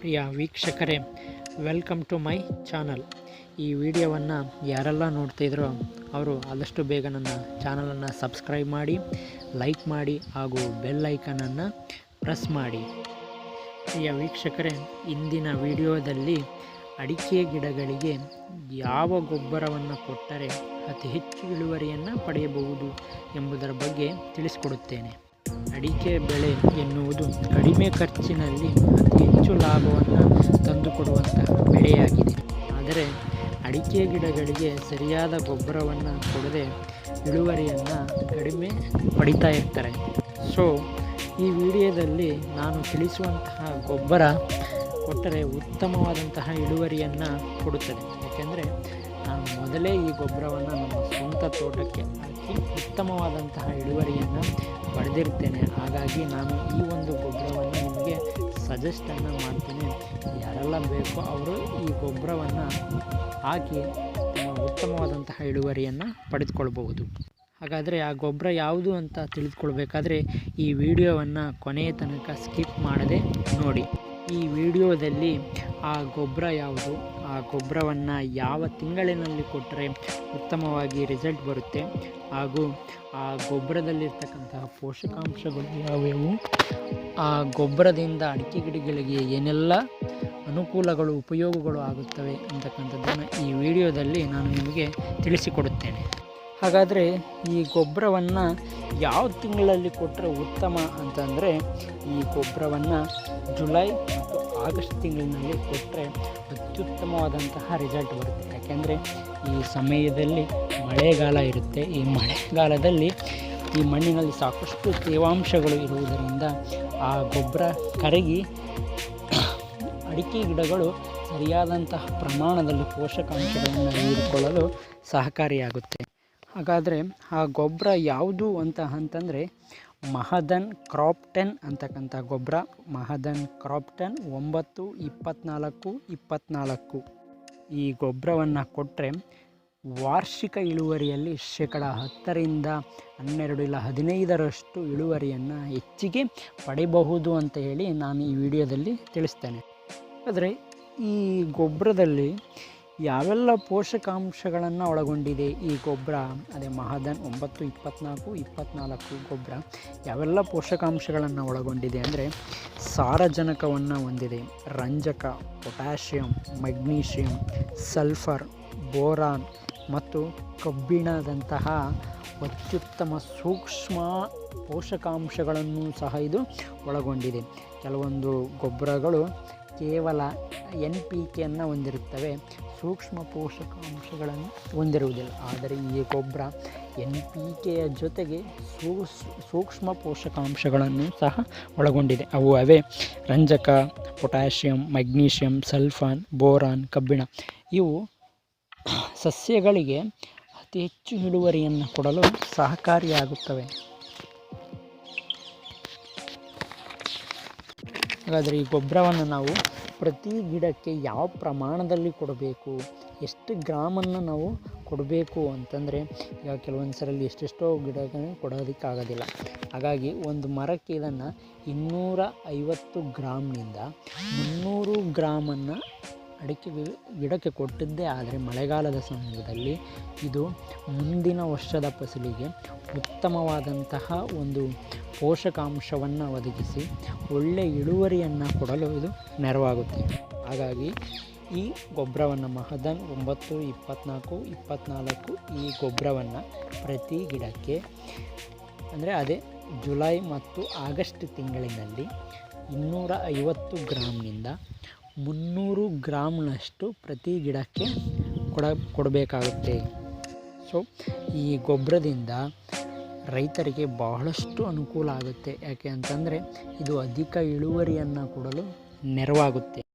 ಪ್ರಿಯ ವೀಕ್ಷಕರೇ welcome to my channel ಈ ವಿಡಿಯೋವನ್ನು ಯಾರೆಲ್ಲ ನೋಡ್ತಿದ್ರೋ ಅವರು ಆದಷ್ಟು ಬೇಗ ನನ್ನ ಚಾನಲನ್ನು ಸಬ್ಸ್ಕ್ರೈಬ್ ಮಾಡಿ ಲೈಕ್ ಮಾಡಿ ಹಾಗೂ ಬೆಲ್ ಐಕನನ್ನು ಪ್ರೆಸ್ ಮಾಡಿ. ಪ್ರಿಯ ವೀಕ್ಷಕರೇ, ಇಂದಿನ ವಿಡಿಯೋದಲ್ಲಿ ಅಡಿಕೆ ಗಿಡಗಳಿಗೆ ಯಾವ ಗೊಬ್ಬರವನ್ನು ಕೊಟ್ಟರೆ ಅತಿ ಹೆಚ್ಚು ಇಳುವರಿಯನ್ನು ಪಡೆಯಬಹುದು ಎಂಬುದರ ಬಗ್ಗೆ ತಿಳಿಸಿಕೊಡುತ್ತೇನೆ. ಅಡಿಕೆ ಬೆಳೆ ಎನ್ನುವುದು ಕಡಿಮೆ ಖರ್ಚಿನಲ್ಲಿ ಅತಿ ಹೆಚ್ಚು ಲಾಭವನ್ನು ತಂದುಕೊಡುವಂತಹ ಬೆಳೆಯಾಗಿದೆ. ಆದರೆ ಅಡಿಕೆ ಗಿಡಗಳಿಗೆ ಸರಿಯಾದ ಗೊಬ್ಬರವನ್ನು ಕೊಡದೆ ಇಳುವರಿಯನ್ನು ಕಡಿಮೆ ಪಡಿತಾ ಇರ್ತಾರೆ. ಸೊ ಈ ವಿಡಿಯೋದಲ್ಲಿ ನಾನು ತಿಳಿಸುವಂತಹ ಗೊಬ್ಬರ ಕೊಟ್ಟರೆ ಉತ್ತಮವಾದಂತಹ ಇಳುವರಿಯನ್ನು ಕೊಡುತ್ತದೆ. ಯಾಕೆಂದರೆ ನಾನು ಮೊದಲೇ ಈ ಗೊಬ್ಬರವನ್ನು ನಮ್ಮ ಸ್ವಂತ ತೋಟಕ್ಕೆ ಉತ್ತಮವಾದಂತಹ ಇಳುವರಿಯನ್ನು ಪಡೆದಿರ್ತೇನೆ ಹಾಗಾಗಿ ನಾನು ಈ ಒಂದು ಗೊಬ್ಬರವನ್ನು ನಿಮಗೆ ಸಜೆಸ್ಟನ್ನು ಮಾಡ್ತೇನೆ. ಯಾರೆಲ್ಲ ಬೇಕೋ ಅವರು ಈ ಗೊಬ್ಬರವನ್ನು ಹಾಕಿ ಉತ್ತಮವಾದಂತಹ ಇಳುವರಿಯನ್ನು ಪಡೆದುಕೊಳ್ಬಹುದು. ಹಾಗಾದರೆ ಆ ಗೊಬ್ಬರ ಯಾವುದು ಅಂತ ತಿಳಿದುಕೊಳ್ಬೇಕಾದ್ರೆ ಈ ವಿಡಿಯೋವನ್ನು ಕೊನೆಯ ತನಕ ಸ್ಕಿಪ್ ಮಾಡದೆ ನೋಡಿ. ಈ ವಿಡಿಯೋದಲ್ಲಿ ಆ ಗೊಬ್ಬರ ಯಾವುದು? ಆ ಗೊಬ್ಬರವನ್ನು ಯಾವ ತಿಂಗಳಿನಲ್ಲಿ ಕೊಟ್ಟರೆ ಉತ್ತಮವಾಗಿ ರಿಸಲ್ಟ್ ಬರುತ್ತೆ? ಹಾಗೂ ಆ ಗೊಬ್ಬರದಲ್ಲಿರ್ತಕ್ಕಂತಹ ಪೋಷಕಾಂಶಗಳು ಯಾವ್ಯಾವು ಆ ಗೊಬ್ಬರದಿಂದ ಅಡಿಕೆ ಗಿಡಗಳಿಗೆ ಏನೆಲ್ಲ ಅನುಕೂಲಗಳು, ಉಪಯೋಗಗಳು ಆಗುತ್ತವೆ ಅಂತಕ್ಕಂಥದ್ದನ್ನು ಈ ವಿಡಿಯೋದಲ್ಲಿ ನಾನು ನಿಮಗೆ ತಿಳಿಸಿಕೊಡುತ್ತೇನೆ. ಹಾಗಾದರೆ ಈ ಗೊಬ್ಬರವನ್ನು ಯಾವ ತಿಂಗಳಲ್ಲಿ ಕೊಟ್ಟರೆ ಉತ್ತಮ ಅಂತಂದರೆ, ಈ ಗೊಬ್ಬರವನ್ನು ಜುಲೈ ಮತ್ತು ಆಗಸ್ಟ್ ತಿಂಗಳಿನಲ್ಲಿ ಕೊಟ್ಟರೆ ಅತ್ಯುತ್ತಮವಾದಂತಹ ರಿಸಲ್ಟ್ ಬರುತ್ತೆ. ಯಾಕೆಂದರೆ ಈ ಸಮಯದಲ್ಲಿ ಮಳೆಗಾಲ ಇರುತ್ತೆ. ಈ ಮಳೆಗಾಲದಲ್ಲಿ ಈ ಮಣ್ಣಿನಲ್ಲಿ ಸಾಕಷ್ಟು ತೇವಾಂಶಗಳು ಇರುವುದರಿಂದ ಆ ಗೊಬ್ಬರ ಕರಗಿ ಅಡಿಕೆ ಗಿಡಗಳು ಸರಿಯಾದಂತಹ ಪ್ರಮಾಣದಲ್ಲಿ ಪೋಷಕಾಂಶಗಳನ್ನು ಹೀರಿಕೊಳ್ಳಲು ಸಹಕಾರಿಯಾಗುತ್ತೆ. ಹಾಗಾದರೆ ಆ ಗೊಬ್ಬರ ಯಾವುದು ಅಂತ ಅಂತಂದರೆ ಮಹದನ್ ಕ್ರಾಪ್ ಟೆನ್ ಅಂತಕ್ಕಂಥ ಗೊಬ್ಬರ ಮಹದನ್ ಕ್ರಾಪ್ ಟೆನ್ ಒಂಬತ್ತು ಇಪ್ಪತ್ತ್ನಾಲ್ಕು ಇಪ್ಪತ್ನಾಲ್ಕು. ಈ ಗೊಬ್ಬರವನ್ನು ಕೊಟ್ಟರೆ ವಾರ್ಷಿಕ ಇಳುವರಿಯಲ್ಲಿ ಶೇಕಡ ಹತ್ತರಿಂದ ಹನ್ನೆರಡು ಇಲ್ಲ ಹದಿನೈದರಷ್ಟು ಇಳುವರಿಯನ್ನು ಹೆಚ್ಚಿಗೆ ಪಡೆಯಬಹುದು ಅಂತ ಹೇಳಿ ನಾನು ಈ ವಿಡಿಯೋದಲ್ಲಿ ತಿಳಿಸ್ತೇನೆ. ಆದರೆ ಈ ಗೊಬ್ಬರದಲ್ಲಿ ಯಾವೆಲ್ಲ ಪೋಷಕಾಂಶಗಳನ್ನು ಒಳಗೊಂಡಿದೆ ಈ ಗೊಬ್ಬರ? ಅದೇ ಮಹದನ್ ಒಂಬತ್ತು ಇಪ್ಪತ್ತ್ನಾಲ್ಕು ಇಪ್ಪತ್ತ್ನಾಲ್ಕು ಗೊಬ್ಬರ. ಯಾವೆಲ್ಲ ಪೋಷಕಾಂಶಗಳನ್ನು ಒಳಗೊಂಡಿದೆ ಅಂದರೆ ಸಾರಜನಕವನ್ನು ಹೊಂದಿದೆ. ರಂಜಕ, ಪೊಟ್ಯಾಷಿಯಂ, ಮೆಗ್ನೀಷಿಯಂ, ಸಲ್ಫರ್, ಬೋರಾನ್ ಮತ್ತು ಕಬ್ಬಿಣದಂತಹ ಅತ್ಯುತ್ತಮ ಸೂಕ್ಷ್ಮ ಪೋಷಕಾಂಶಗಳನ್ನು ಸಹ ಇದು ಒಳಗೊಂಡಿದೆ. ಕೆಲವೊಂದು ಗೊಬ್ಬರಗಳು ಕೇವಲ ಎನ್ ಪಿ ಕೆಯನ್ನು ಹೊಂದಿರುತ್ತವೆ. ಸೂಕ್ಷ್ಮ ಪೋಷಕಾಂಶಗಳನ್ನು ಹೊಂದಿರುವುದಿಲ್ಲ. ಆದರೆ ಈ ಗೊಬ್ಬರ ಎನ್ ಪಿ ಕೆಯ ಜೊತೆಗೆ ಸೂಕ್ಷ್ಮ ಪೋಷಕಾಂಶಗಳನ್ನು ಸಹ ಒಳಗೊಂಡಿದೆ. ಅವು ಅವೇ ರಂಜಕ, ಪೊಟ್ಯಾಷಿಯಂ, ಮೆಗ್ನೀಷಿಯಂ, ಸಲ್ಫಾನ್, ಬೋರಾನ್, ಕಬ್ಬಿಣ. ಇವು ಸಸ್ಯಗಳಿಗೆ ಅತಿ ಹೆಚ್ಚು ಇಳುವರಿಯನ್ನು ಕೊಡಲು ಸಹಕಾರಿಯಾಗುತ್ತವೆ. ಹಾಗಾದರೆ ಈ ಗೊಬ್ಬರವನ್ನು ನಾವು ಪ್ರತಿ ಗಿಡಕ್ಕೆ ಯಾವ ಪ್ರಮಾಣದಲ್ಲಿ ಕೊಡಬೇಕು, ಎಷ್ಟು ಗ್ರಾಮನ್ನು ನಾವು ಕೊಡಬೇಕು ಅಂತಂದರೆ ಈಗ ಕೆಲವೊಂದು ಸರಲ್ಲಿ ಎಷ್ಟೆಷ್ಟೋ ಗಿಡಗಳನ್ನು ಕೊಡೋದಕ್ಕಾಗೋದಿಲ್ಲ. ಹಾಗಾಗಿ ಒಂದು ಮರಕ್ಕೆ ಇದನ್ನು ಇನ್ನೂರ ಐವತ್ತು ಗ್ರಾಮ್ನಿಂದ ಮುನ್ನೂರು ಗ್ರಾಮನ್ನು ಅಡಿಕೆ ಗಿಡಕ್ಕೆ ಕೊಟ್ಟಿದ್ದೇ ಆದರೆ ಮಳೆಗಾಲದ ಸಮಯದಲ್ಲಿ ಇದು ಮುಂದಿನ ವರ್ಷದ ಫಸಲಿಗೆ ಉತ್ತಮವಾದಂತಹ ಒಂದು ಪೋಷಕಾಂಶವನ್ನು ಒದಗಿಸಿ ಒಳ್ಳೆಯ ಇಳುವರಿಯನ್ನು ಕೊಡಲು ಇದು ನೆರವಾಗುತ್ತೆ. ಹಾಗಾಗಿ ಈ ಗೊಬ್ಬರವನ್ನು ಮಹದನ್ ಒಂಬತ್ತು ಇಪ್ಪತ್ತ್ನಾಲ್ಕು ಇಪ್ಪತ್ತ್ನಾಲ್ಕು ಈ ಗೊಬ್ಬರವನ್ನು ಪ್ರತಿ ಗಿಡಕ್ಕೆ ಅಂದರೆ ಅದೇ ಜುಲೈ ಮತ್ತು ಆಗಸ್ಟ್ ತಿಂಗಳಿನಲ್ಲಿ ಇನ್ನೂರ ಐವತ್ತು ಗ್ರಾಮ್ನಿಂದ ಮುನ್ನೂರು ಗ್ರಾಮ್ನಷ್ಟು ಪ್ರತಿ ಗಿಡಕ್ಕೆ ಕೊಡ ಕೊಡಬೇಕಾಗುತ್ತೆ. ಸೊ, ಈ ಗೊಬ್ಬರದಿಂದ ರೈತರಿಗೆ ಬಹಳಷ್ಟು ಅನುಕೂಲ ಆಗುತ್ತೆ. ಯಾಕೆ ಅಂತಂದರೆ ಇದು ಅಧಿಕ ಇಳುವರಿಯನ್ನು ಕೊಡಲು ನೆರವಾಗುತ್ತೆ.